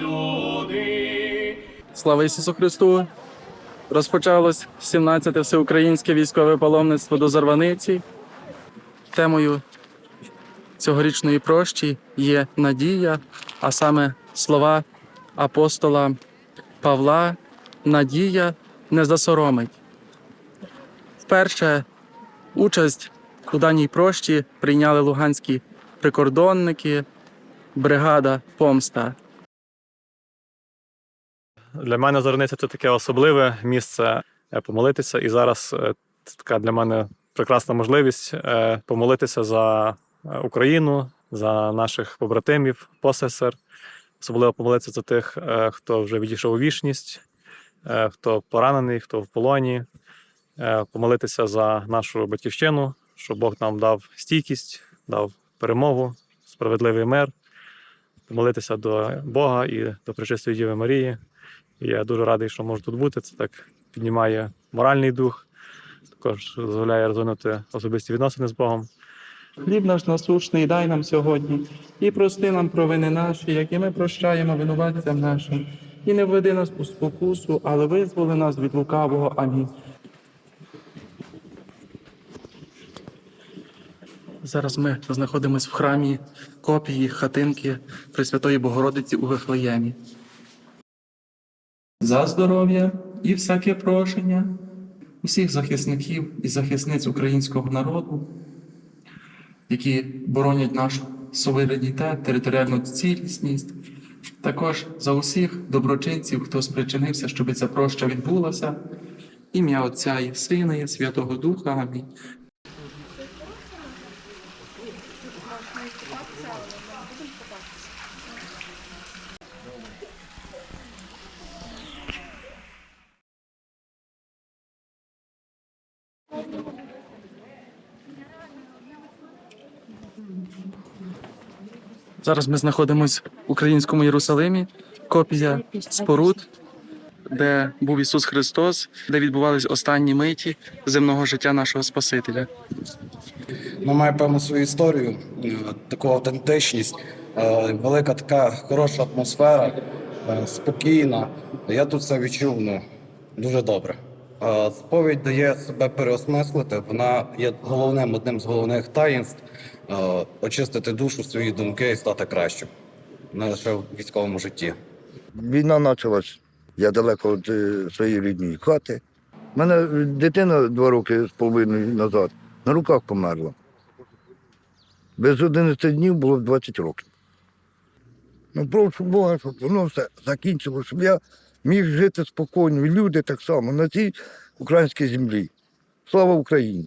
люди. Слава Ісусу Христу! Розпочалось 17-те всеукраїнське військове паломництво до Зарваниці. Темою цьогорічної прощі є надія, а саме слова апостола Павла Надія не засоромить. Вперше участь у даній прощі прийняли луганські прикордонники, бригада Помста. Для мене Зорниця це таке особливе місце е, помолитися. І зараз е, це така для мене прекрасна можливість е, помолитися за Україну, за наших побратимів, посесер. Особливо помолитися за тих, хто вже відійшов у вічність, хто поранений, хто в полоні. Помолитися за нашу батьківщину, щоб Бог нам дав стійкість, дав перемогу, справедливий мир. Помолитися до Бога і до Пречистої Діви Марії. І я дуже радий, що можу тут бути. Це так піднімає моральний дух, також дозволяє розвинути особисті відносини з Богом. Хліб наш насущний дай нам сьогодні, і прости нам провини наші, які ми прощаємо винуватцям нашим. І не введи нас у спокусу, але визволи нас від лукавого. Амінь. Зараз ми знаходимося в храмі копії хатинки Пресвятої Богородиці у Вифлеємі. За здоров'я і всяке прошення усіх захисників і захисниць українського народу, які боронять нашу суверенітет, територіальну цілісність, також за усіх доброчинців, хто спричинився, щоб ця проща відбулася. Ім'я Отця і Сина і Святого Духа. Амінь. Зараз ми знаходимося в українському Єрусалимі, копія споруд, де був Ісус Христос, де відбувались останні миті земного життя нашого Спасителя. Вона має певну свою історію, е, таку автентичність, е, велика така хороша атмосфера, е, спокійна. Я тут це відчув ну, дуже добре. Сповідь дає себе переосмислити. Вона є головним одним з головних таїнств очистити душу, свої думки і стати кращим. Не лише в військовому житті. Війна почалась. Я далеко від е, своєї рідної хати. У мене дитина два роки з половиною назад на руках померла. Без 11 днів було 20 років. Ну, прошу Бога, щоб воно все закінчилося, щоб я міг жити спокійно. І люди так само на цій українській землі. Слава Україні!